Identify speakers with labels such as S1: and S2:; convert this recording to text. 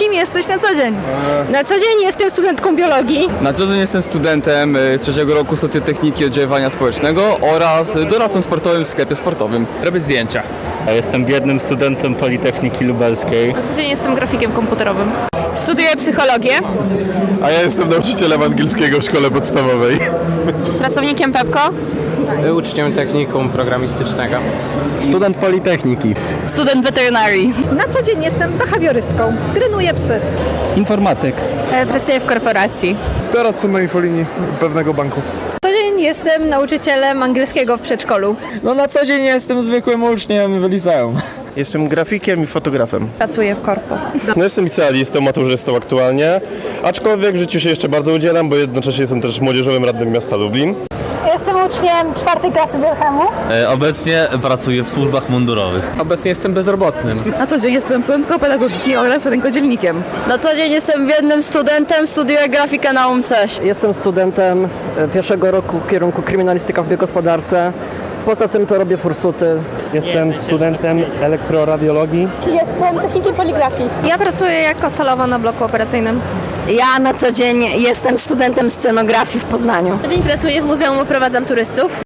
S1: Kim jesteś na co dzień?
S2: Na co dzień jestem studentką biologii.
S3: Na co dzień jestem studentem y, trzeciego roku socjotechniki oddziaływania społecznego oraz doradcą sportowym w sklepie sportowym.
S4: Robię zdjęcia.
S5: Ja jestem biednym studentem Politechniki Lubelskiej.
S1: Na co dzień jestem grafikiem komputerowym.
S2: Studiuję psychologię.
S6: A ja jestem nauczycielem angielskiego w szkole podstawowej.
S1: Pracownikiem Pepko.
S4: Uczniem technikum programistycznego.
S5: Student Politechniki.
S1: Student weterynarii.
S7: Na co dzień jestem behawiorystką. Trenuję psy.
S5: Informatyk.
S1: E, pracuję w korporacji.
S6: Doradcą na infolinii pewnego banku.
S7: Co dzień jestem nauczycielem angielskiego w przedszkolu.
S3: No na co dzień jestem zwykłym uczniem w liceum.
S5: Jestem grafikiem i fotografem.
S1: Pracuję w korpo.
S6: No jestem licealistą, maturzystą aktualnie, aczkolwiek w życiu się jeszcze bardzo udzielam, bo jednocześnie jestem też młodzieżowym radnym miasta Lublin.
S7: Uczniem czwartej klasy Wilhelmu.
S8: Obecnie pracuję w służbach mundurowych.
S4: Obecnie jestem bezrobotnym.
S2: Na co dzień jestem studentką pedagogiki oraz rękodzielnikiem.
S1: Na co dzień jestem biednym studentem, studiuję grafikę na UMCEŚ.
S9: Jestem studentem e, pierwszego roku kierunku kryminalistyka w biogospodarce. Poza tym to robię fursuty.
S5: Jestem studentem elektroradiologii.
S7: Jestem technikiem poligrafii.
S1: Ja pracuję jako salowa na bloku operacyjnym.
S2: Ja na co dzień jestem studentem scenografii w Poznaniu.
S1: Na dzień pracuję w muzeum, oprowadzam turystów.